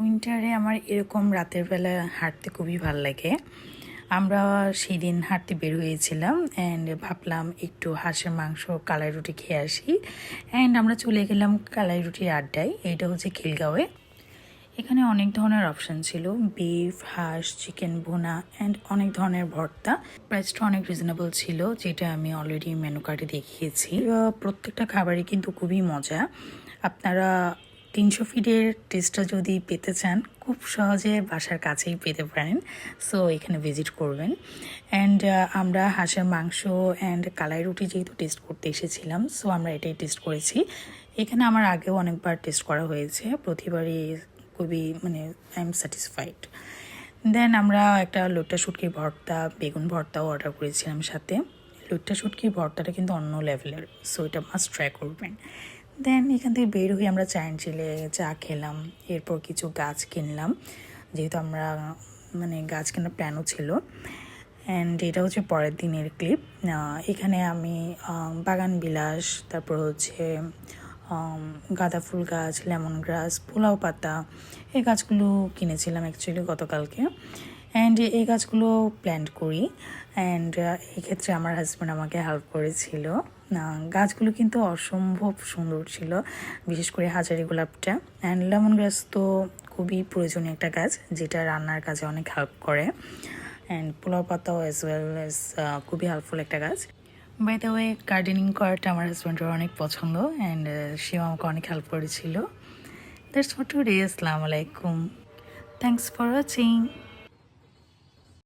উইন্টারে আমার এরকম রাতের বেলা হাঁটতে খুবই ভালো লাগে। আমরা সেই দিন হাঁটতে বের হয়েছিলাম অ্যান্ড ভাবলাম একটু হাঁসের মাংস, কালাই রুটি খেয়ে আসি। অ্যান্ড আমরা চলে গেলাম কালাই রুটির আড্ডায় এইটা হচ্ছে খিলগাঁওয়ে। এখানে অনেক ধরনের অপশান ছিল বিফ হাঁস চিকেন ভুনা অ্যান্ড অনেক ধরনের ভর্তা। প্রাইসটা অনেক রিজনেবল ছিল, যেটা আমি অলরেডি মেনু কার্ডে দেখিয়েছি। প্রত্যেকটা খাবারই কিন্তু খুবই মজা। আপনারা তিনশো ফিটের টেস্টটা যদি পেতে চান, খুব সহজে বাসার কাছেই পেতে পারেন। সো এখানে ভিজিট করবেন। অ্যান্ড আমরা হাঁসের মাংস অ্যান্ড কালাই রুটি যেহেতু টেস্ট করতে এসেছিলাম সো আমরা এটাই টেস্ট করেছি। এখানে আমার আগেও অনেকবার টেস্ট করা হয়েছে। প্রতিবারই খুবই মানে আই এম স্যাটিসফাইড দেন আমরা একটা লোট্টা শুটকির ভর্তা, বেগুন ভর্তাও অর্ডার করেছিলাম সাথে। লোট্টা শুটকির ভর্তাটা কিন্তু অন্য লেভেলের সো এটা মাস্ট ট্রাই করবেন। দেন এখান থেকে বের হয়ে আমরা চায়ন চিলে চা খেলাম। এরপর কিছু গাছ কিনলাম। যেহেতু আমরা মানে গাছ কেনার প্ল্যানও ছিল। অ্যান্ড এটা হচ্ছে পরের দিনের ক্লিপ এখানে আমি বাগান বিলাস, তারপর হচ্ছে গাঁদা ফুল গাছ, লেমন গ্রাস, পোলাও পাতা, এই গাছগুলো কিনেছিলাম অ্যাকচুয়ালি গতকালকে। অ্যান্ড এই গাছগুলো প্ল্যান্ট করি। অ্যান্ড এক্ষেত্রে আমার হাজব্যান্ড আমাকে হেল্প করেছিল। গাছগুলো কিন্তু অসম্ভব সুন্দর ছিল, বিশেষ করে হাজারি গোলাপটা। অ্যান্ড লেমন গ্রাস তো খুবই প্রয়োজনীয় একটা গাছ, যেটা রান্নার কাজে অনেক হেল্প করে। অ্যান্ড পোলাও পাতাও অ্যাজ ওয়েল অ্যাজ খুবই হেল্পফুল একটা গাছ। বাই দ্য ওয়ে গার্ডেনিং করাটা আমার হাজব্যান্ডের অনেক পছন্দ। অ্যান্ড সেও আমাকে অনেক হেল্প করেছিল। দ্যাটস ফর টুডে আসসালামু আলাইকুম থ্যাংকস ফর ওয়াচিং